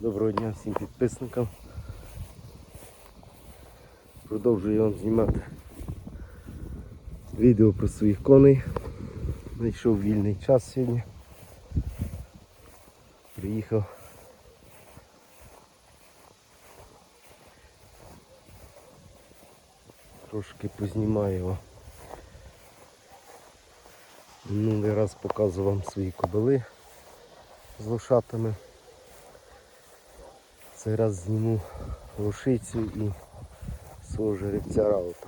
Доброго дня всім підписникам. Продовжую вам знімати відео про своїх коней. Знайшов вільний час сьогодні. Приїхав. Трошки познімаю його. Минулий раз показував вам свої кобили з лошатами. Цей раз зніму лошицю і свого жеребця раута.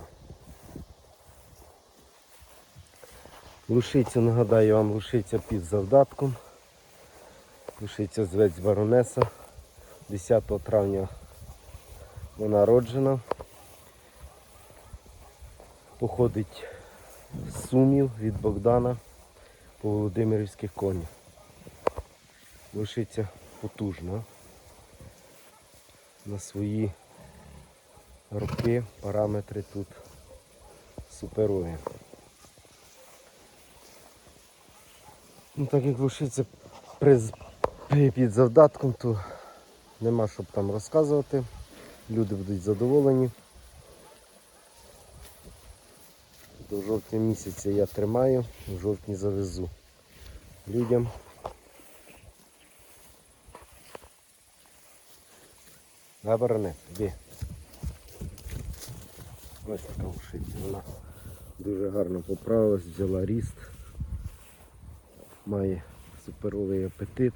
Лошицю, нагадаю вам, лошиця під завдатком. Лошиця зветься Баронеса. 10 травня вона роджена. Походить з Сумів від Богдана по Володимирівських конях. Лошиця потужна на свої роки, параметри тут суперові. Ну, так як при- під завдатком, то нема що б там розказувати. Люди будуть задоволені. До жовтня місяця я тримаю, в жовтні завезу людям. Да, баронет, іди. Ось така лошиця. Вона дуже гарно поправилась, взяла ріст, має суперовий апетит.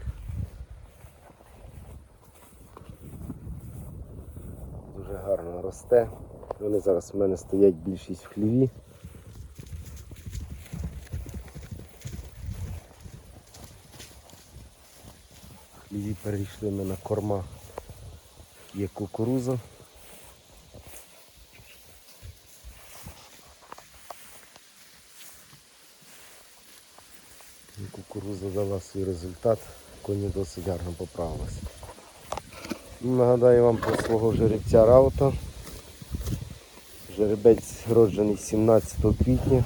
Дуже гарно росте. Вони зараз в мене стоять більшість в хліві. Хліві перейшли ми на корма. Є кукуруза. Кукуруза дала свій результат, коні досить гарно поправилися. Нагадаю вам про свого жеребця Раута. Жеребець роджений 17 квітня,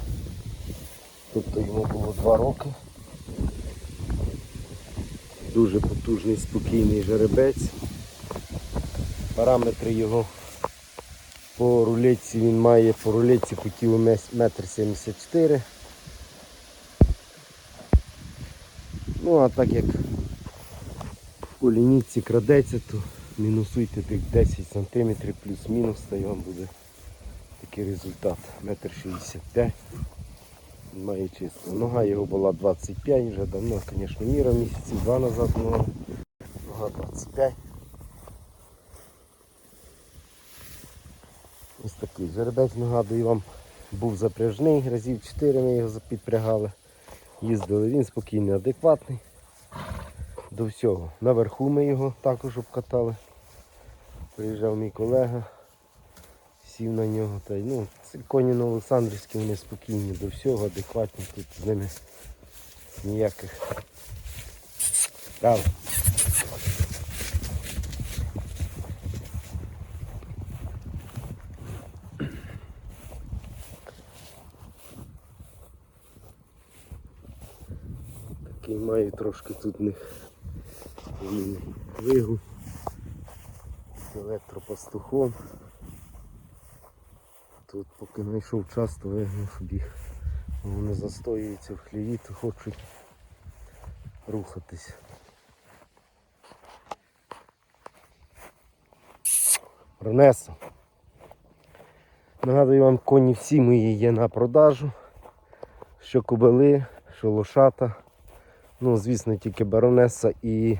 тобто йому було 2 роки. Дуже потужний, спокійний жеребець. Параметри його по рулетці він має по рулетці по тілу мес- метр 74. Ну а так як по лінійці крадеться, то мінусуйте тих 10 см плюс-мінус, та й вам буде такий результат. Метр 65. Він має чисто. Нога його була 25, вже давно, звісно, міра місяців два назад. Нога 25. Ось такий жеребець, нагадую вам, був запряжний, разів 4 ми його підпрягали. Їздили, він спокійний, адекватний. До всього. Наверху ми його також обкатали. Приїжджав мій колега, сів на нього. Та, ну, коні на Олександрівські, вони спокійні до всього, адекватні, тут з ними ніяких. Право. Такий маю трошки тут них вигул з електропастухом. Тут поки знайшов час, то вигнав біг. Вони застоюються в хліві, то хочуть рухатись. Ронесо. Нагадую вам, коні всі мої є на продажу. Що кобили, що лошата. Ну, звісно, тільки баронеса і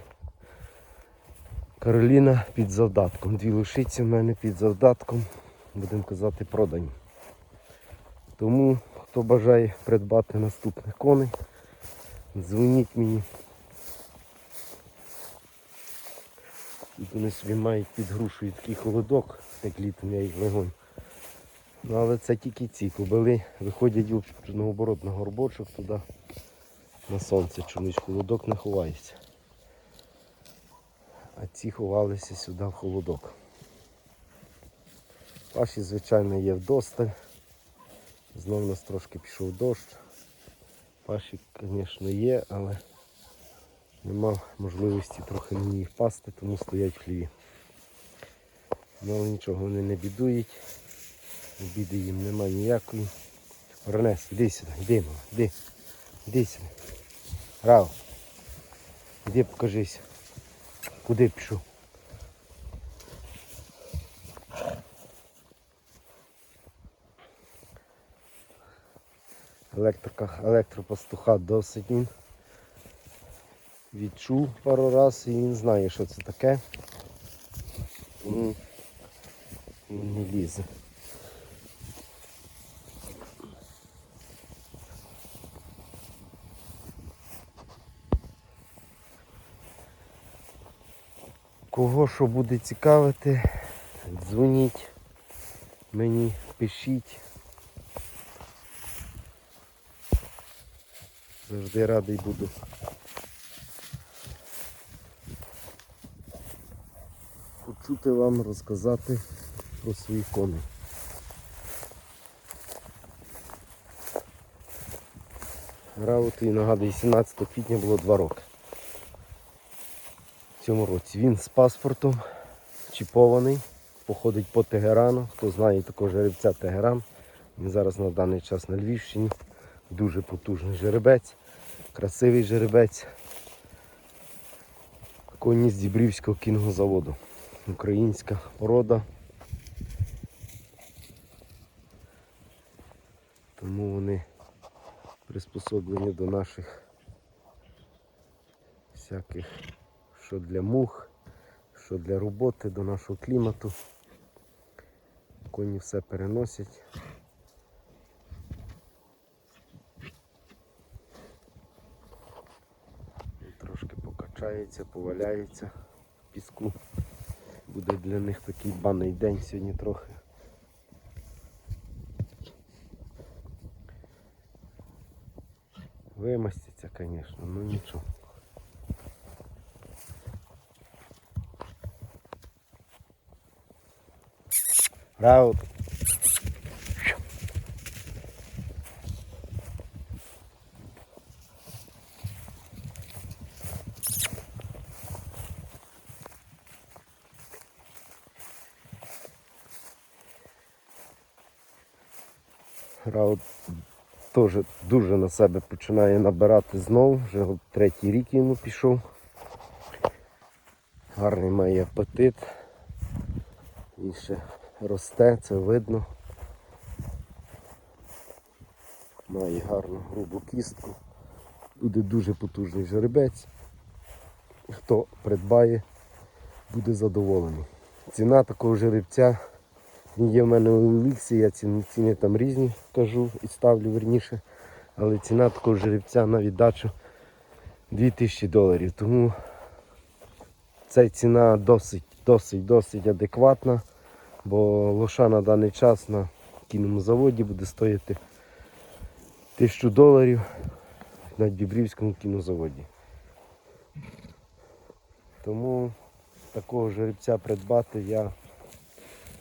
Кароліна під завдатком. Дві лошиці в мене під завдатком, будемо казати, продані. Тому, хто бажає придбати наступних коней, дзвоніть мені. Тут вони собі мають під грушою такий холодок, як літом я їх вигоню. Ну, але це тільки ці кобили виходять наоборот на горбочок туди на сонце, чомусь холодок не ховається. А ці ховалися сюди в холодок. Паші, звичайно, є вдосталь. Знов у нас трошки пішов дощ. Паші, звісно, є, але Нема можливості трохи на ній впасти, тому стоять хліві. Ну, але нічого, вони не бідують. Біди їм нема ніякої. Орнес, іди сюди, іди, мама, сюди. Рав. Іди покажись. Куди пішов? Електрика, електропастуха досить він відчув пару разів і він знає, що це таке. Він не лізе. Кого що буде цікавити, дзвоніть мені, пишіть. Завжди радий буду. Почути вам розказати про свої коней. Рауту і нагадую, 17 квітня було 2 роки. Цьому році він з паспортом чіпований, походить по Тегерану. Хто знає такого жеребця Тегеран. Він зараз на даний час на Львівщині. Дуже потужний жеребець, красивий жеребець. Коні з Дібрівського кінгозаводу. Українська порода. Тому вони приспособлені до наших всяких, що для мух, що для роботи, до нашого клімату. Коні все переносять. Трошки покачається, поваляється в піску. Буде для них такий баний день сьогодні трохи. Вимаститься, звісно, ну нічого. Раут. Раут теж дуже на себе починає набирати знов, вже от третій рік йому пішов. Гарний має апетит. І ще росте, це видно. Має гарну грубу кістку. Буде дуже потужний жеребець. Хто придбає, буде задоволений. Ціна такого жеребця є в мене у Еліксі, я ціни, ціни там різні кажу і ставлю верніше. Але ціна такого жеребця на віддачу 2000 доларів. Тому ця ціна досить, досить, досить адекватна, бо лоша на даний час на кінному заводі буде стоїти 1000 доларів на Дібрівському кінозаводі. Тому такого жеребця придбати я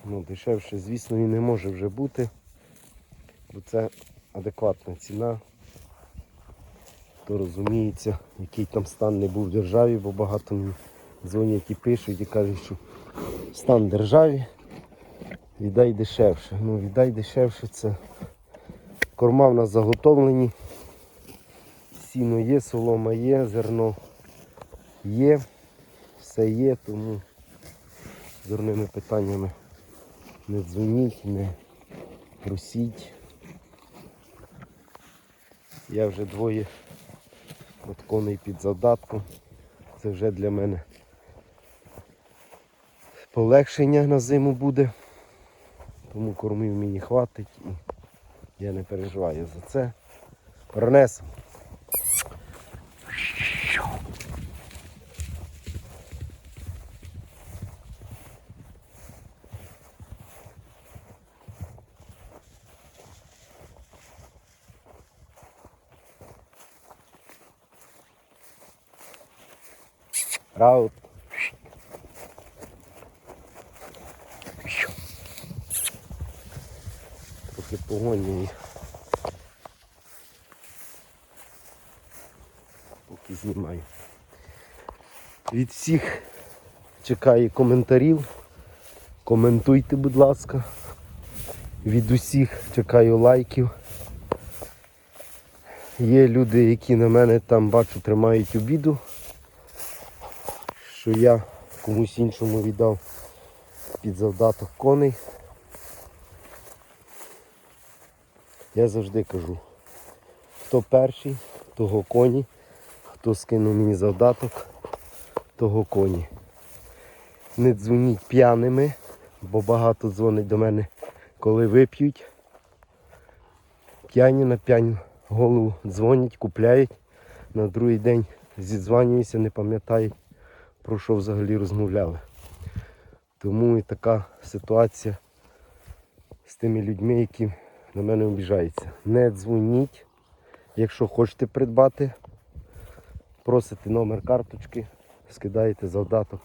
ну, дешевше, звісно, і не може вже бути, бо це адекватна ціна. Хто розуміється, який там стан не був в державі, бо багато мені дзвонять і пишуть і кажуть, що стан державі віддай дешевше. Ну, віддай дешевше це корма в нас заготовлені. Сіно є, солома є, зерно є, все є, тому з дурними питаннями не дзвоніть, не просіть. Я вже двоє от коней під задатком. Це вже для мене полегшення на зиму буде. Тому кормів мені хватить і я не переживаю за це. Пронесемо. Раут. Трохи погоні. Поки знімаю. Від всіх чекаю коментарів. Коментуйте, будь ласка. Від усіх чекаю лайків. Є люди, які на мене там бачу тримають обіду, що я комусь іншому віддав під завдаток коней. Я завжди кажу, хто перший, того коні, хто скинув мені завдаток, того коні. Не дзвоніть п'яними, бо багато дзвонить до мене, коли вип'ють. П'яні на п'яню голову дзвонять, купляють. На другий день зідзванюються, не пам'ятають, про що взагалі розмовляли. Тому і така ситуація з тими людьми, які на мене обіжаються. Не дзвоніть, якщо хочете придбати, просите номер карточки, скидаєте завдаток,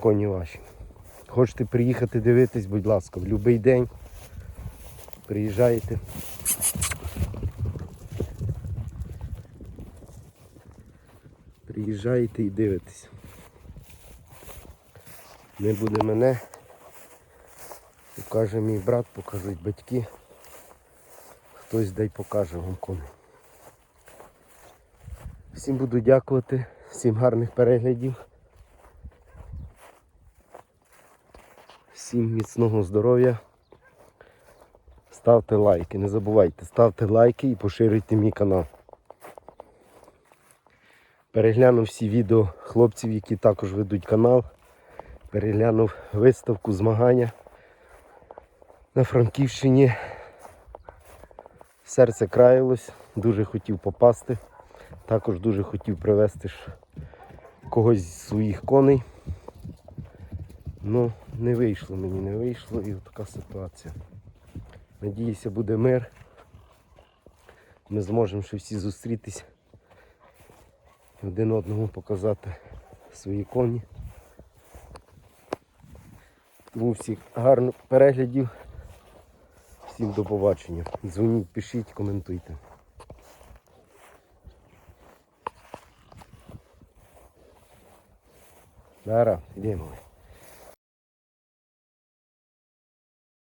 коні ваші. Хочете приїхати дивитись, будь ласка, в будь-який день приїжджаєте. Приїжджаєте і дивитесь. Не буде мене. Покаже мій брат, покажуть батьки. Хтось дай покаже вам коней. Всім буду дякувати, всім гарних переглядів. Всім міцного здоров'я. Ставте лайки, не забувайте, ставте лайки і поширюйте мій канал. Переглянув всі відео хлопців, які також ведуть канал. Переглянув виставку змагання на Франківщині. Серце краялось, дуже хотів попасти. Також дуже хотів привезти когось з своїх коней. Ну, не вийшло мені, не вийшло і така ситуація. Надіюся, буде мир. Ми зможемо ще всі зустрітись, один одному показати свої коні. Тому всіх гарних переглядів. Всім до побачення. Дзвоніть, пишіть, коментуйте. Дара, йдемо.